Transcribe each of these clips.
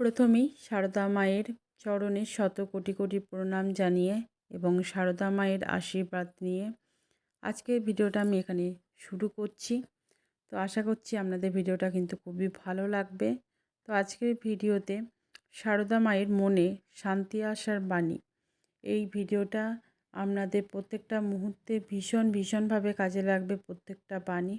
প্রথমেই সারদা মায়ের চরণে শত কোটি কোটি প্রণাম জানিয়ে এবং সারদা মায়ের আশীর্বাদ নিয়ে আজকের ভিডিওটা আমি এখানে শুরু করছি। তো আশা করছি আপনাদের ভিডিওটা কিন্তু খুবই ভালো লাগবে। তো আজকের ভিডিওতে সারদা মায়ের মনে শান্তি আসার বাণী। এই ভিডিওটা আপনাদের প্রত্যেকটা মুহূর্তে ভীষণ, ভীষণভাবে কাজে লাগবে প্রত্যেকটা বাণী।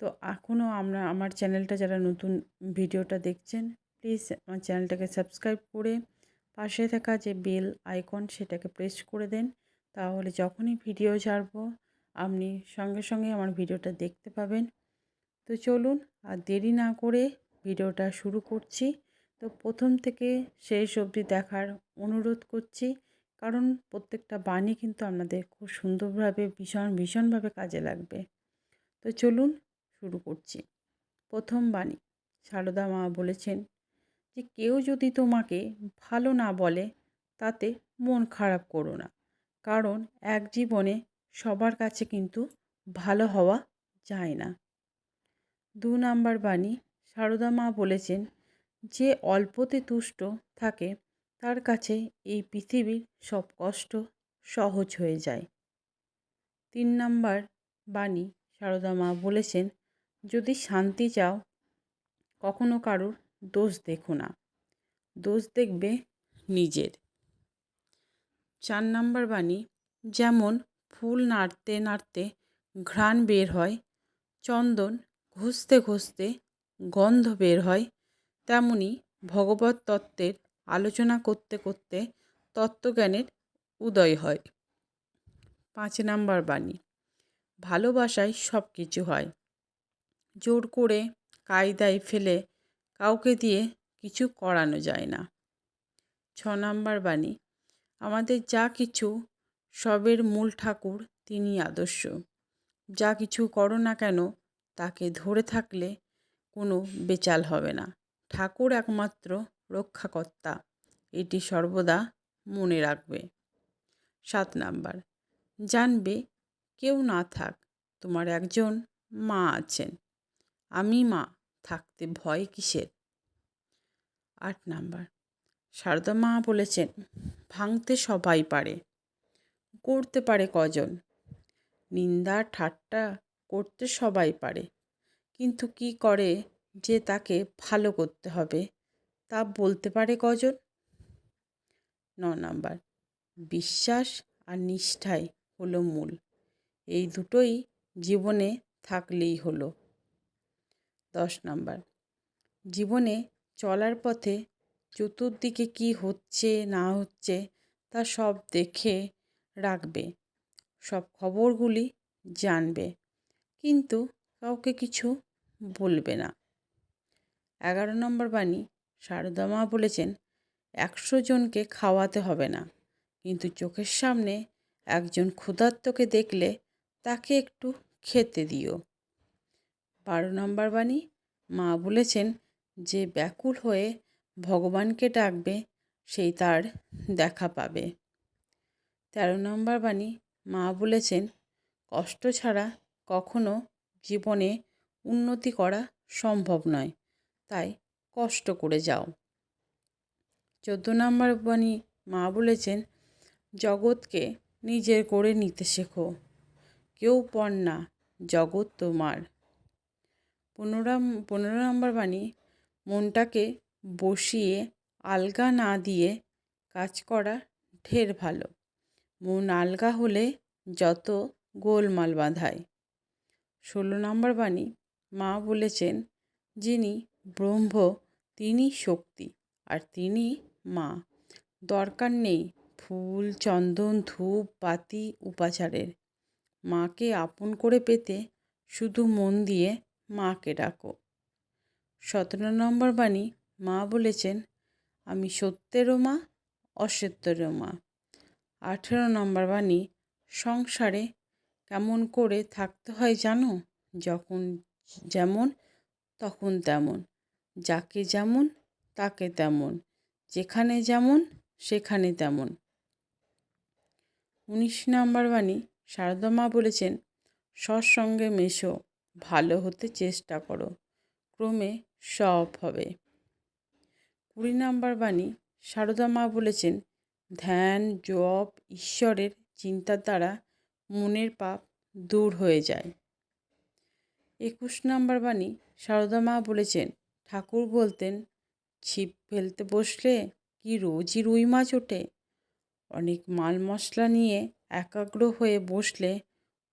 তো এখনও আমরা, আমার চ্যানেলটা যারা নতুন ভিডিওটা দেখছেন প্লিজ আমার চ্যানেলটাকে সাবস্ক্রাইব করে পাশে থাকা যে বেল আইকন সেটাকে প্রেস করে দেন। তাহলে যখনই ভিডিও ছাড়বো, আপনি সঙ্গে সঙ্গে আমার ভিডিওটা দেখতে পাবেন। তো চলুন আর দেরি না করে ভিডিওটা শুরু করছি। তো প্রথম থেকে শেষ অবধি দেখার অনুরোধ করছি, কারণ প্রত্যেকটা বাণী কিন্তু আপনাদের খুব সুন্দরভাবে, ভীষণ, ভীষণভাবে কাজে লাগবে। তো চলুন শুরু করছি। প্রথম বাণী, সারদা মা বলেছেন যে কেউ যদি তোমাকে ভালো না বলে, তাতে মন খারাপ করো না। কারণ এক জীবনে সবার কাছে কিন্তু ভালো হওয়া যায় না। দু নাম্বার বাণী, সারদা মা বলেছেন, যে অল্পতে তুষ্ট থাকে, তার কাছে এই পৃথিবীর সব কষ্ট সহজ হয়ে যায়। তিন নাম্বার বাণী, সারদা মা বলেছেন, যদি শান্তি চাও, কখনো কারোর দোষ দেখো না। দোষ দেখবে নিজের। চার নাম্বার বাণী, যেমন ফুল নাড়তে নাড়তে ঘ্রাণ বের হয়, চন্দন ঘষতে ঘষতে গন্ধ বের হয়, তেমনি ভগবত তত্ত্বের আলোচনা করতে করতে তত্ত্বজ্ঞানের উদয় হয়। পাঁচ নাম্বার বাণী, ভালোবাসায় সব কিছু হয়। জোর করে কায়দায় ফেলে কাউকে দিয়ে কিছু করানো যায় না। ছ নাম্বার বাণী, আমাদের যা কিছু সবের মূল ঠাকুর তিনি আদর্শ। যা কিছু করো না কেন, তাকে ধরে থাকলে কোনো বেচাল হবে না। ঠাকুর একমাত্র রক্ষাকর্তা, এটি সর্বদা মনে রাখবে। সাত নাম্বার, জানবে কেউ না থাক, তোমার একজন মা আছেন। আমি মা থাকতে ভয় কিসের? আট নাম্বার। সারদা মা বলেছেন, ভাঙতে সবাই পারে, করতে পারে কজন? নিন্দা, ঠাট্টা করতে সবাই পারে, কিন্তু কি করে যে তাকে ভালো করতে হবে, তা বলতে পারে কজন? ন নাম্বার। বিশ্বাস আর নিষ্ঠাই হলো মূল, এই দুটোই জীবনে থাকলেই হলো। দশ নাম্বার। জীবনে চলার পথে চতুর্দিকে কি হচ্ছে, না হচ্ছে, তা সব দেখে রাখবে। সব খবরগুলি জানবে। কিন্তু কাউকে কিছু বলবে না। এগারো নম্বর বাণী সারদা মা বলেছেন, একশো জনকে খাওয়াতে হবে না। কিন্তু চোখের সামনে একজন ক্ষুধার্তকে দেখলে তাকে একটু খেতে দিও। বারো নম্বর বাণী, মা বলেছেন যে ব্যাকুল হয়ে ভগবানকে ডাকবে, সেই তার দেখা পাবে। তেরো নম্বর বাণী, মা বলেছেন কষ্ট ছাড়া কখনো জীবনে উন্নতি করা সম্ভব নয়, তাই কষ্ট করে যাও। চোদ্দ নম্বর বাণী, মা বলেছেন জগৎকে নিজের করে নিতে শেখো, কেউ পর না, জগৎ তোমার। পনেরো পনেরো নম্বর বাণী, মনটাকে বসিয়ে, আলগা না দিয়ে কাজ করা ঢের ভালো। মন আলগা হলে যত গোলমাল বাঁধায়। ষোলো নম্বর বাণী, মা বলেছেন যিনি ব্রহ্ম, তিনি শক্তি আর তিনি মা। দরকার নেই ফুল, চন্দন, ধূপ, বাতি, উপাচারের। মাকে আপন করে পেতে শুধু মন দিয়ে মাকে ডাকো। সতেরো নম্বর বাণী, মা বলেছেন, আমি সত্যেরও মা, অসত্যেরও মা। আঠেরো নম্বর বাণী, সংসারে কেমন করে থাকতে হয় জানো? যখন যেমন, তখন তেমন। যাকে যেমন, তাকে তেমন। যেখানে যেমন, সেখানে তেমন। উনিশ নম্বর বাণী, সারদা মা বলেছেন, সৎসঙ্গে মেশো। ভালো হতে চেষ্টা করো। ক্রমে সব হবে। কুড়ি নাম্বার বাণী, সারদা মা বলেছেন, ধ্যান, জপ, ঈশ্বরের চিন্তার দ্বারা মনের পাপ দূর হয়ে যায়। একুশ নাম্বার বাণী, সারদা মা বলেছেন, ঠাকুর বলতেন, ছিপ ফেলতে বসলে কি রোজই রুই মাছ ওঠে? অনেক মাল মশলা নিয়ে একাগ্র হয়ে বসলে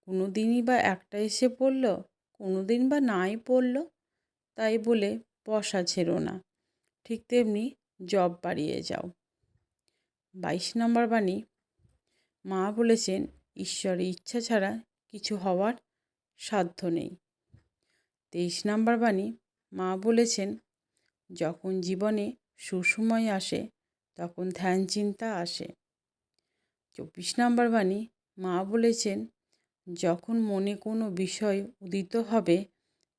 কোনো দিনই বা একটা এসে পড়ল? কোনো দিন বা নাই পড়ল, তাই বলে বসা ছেড়ো না। ঠিক তেমনি জব বাড়িয়ে যাও। বাইশ নম্বর বাণী, মা বলেছেন, ঈশ্বরের ইচ্ছা ছাড়া কিছু হওয়ার সাধ্য নেই। তেইশ নম্বর বাণী, মা বলেছেন, যখন জীবনে সুসময় আসে, তখন ধ্যান চিন্তা আসে। চব্বিশ নম্বর বাণী, মা বলেছেন যখন মনে কোনো বিষয় উদিত হবে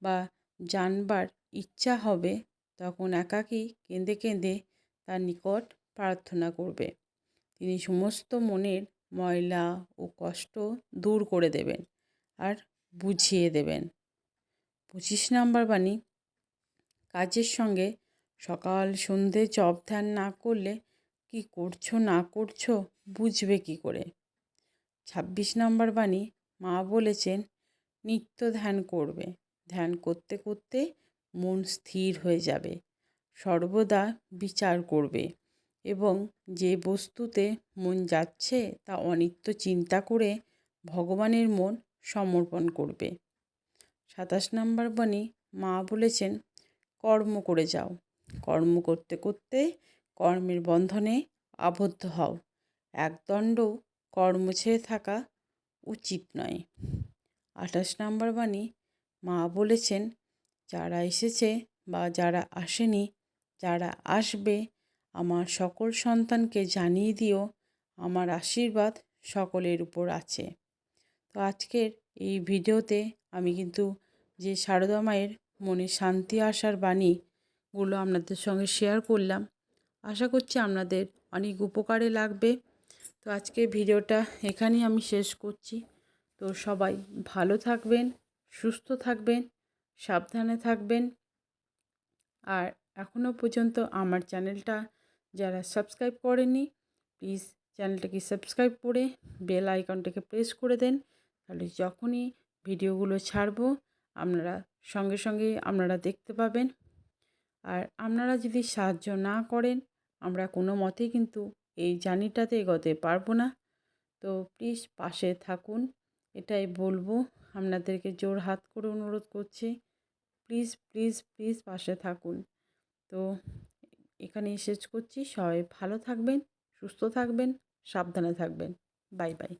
বা জানবার ইচ্ছা হবে, তখন একাকী কেঁদে কেঁদে তার নিকট প্রার্থনা করবে। তিনি সমস্ত মনের ময়লা ও কষ্ট দূর করে দেবেন আর বুঝিয়ে দেবেন। পঁচিশ নাম্বার বাণী, কাজের সঙ্গে সকাল সন্ধে জপ ধ্যান না করলে কি করছ না করছ বুঝবে কি করে? ছাব্বিশ নম্বর বাণী মা বলেছেন, নিত্য ধ্যান করবে। ধ্যান করতে করতে মন স্থির হয়ে যাবে। সর্বদা বিচার করবে এবং যে বস্তুতে মন যাচ্ছে তা অনিত্য চিন্তা করে ভগবানের মন সমর্পণ করবে। সাতাশ নম্বর বাণী, মা বলেছেন, কর্ম করে যাও। কর্ম করতে করতে কর্মের বন্ধনে আবদ্ধ হও। একদণ্ড কর্ম ছেড়ে থাকা উচিত নয়। আঠাশ নম্বর বাণী, মা বলেছেন, যারা এসেছে বা যারা আসেনি, যারা আসবে, আমার সকল সন্তানকে জানিয়ে দিও, আমার আশীর্বাদ সকলের উপর আছে। তো আজকের এই ভিডিওতে আমি কিন্তু যে সারদা মায়ের মনে শান্তি আসার বাণীগুলো আপনাদের সঙ্গে শেয়ার করলাম, আশা করছি আপনাদের অনেক উপকারে লাগবে। তো আজকে ভিডিওটা এখানেই আমি শেষ করছি। তো সবাই ভালো থাকবেন, সুস্থ থাকবেন, সাবধানে থাকবেন। আর এখনও পর্যন্ত আমার চ্যানেলটা যারা সাবস্ক্রাইব করেনি, প্লিজ চ্যানেলটাকে সাবস্ক্রাইব করে বেল আইকনটাকে প্রেস করে দেন। তাহলে যখনই ভিডিওগুলো ছাড়বো, আপনারা সঙ্গে সঙ্গে আপনারা দেখতে পাবেন। আর আপনারা যদি সাহায্য না করেন, আমরা কোনো মতেই কিন্তু এই জার্নিটাতে এগোতে পারব না। তো প্লিজ পাশে থাকুন, এটাই বলব। আপনাদেরকে জোর হাত করে অনুরোধ করছি। প্লিজ প্লিজ প্লিজ পাশে থাকুন। তো এখানে শেষ করছি। সবাই ভালো থাকবেন, সুস্থ থাকবেন, সাবধানে থাকবেন। Bye bye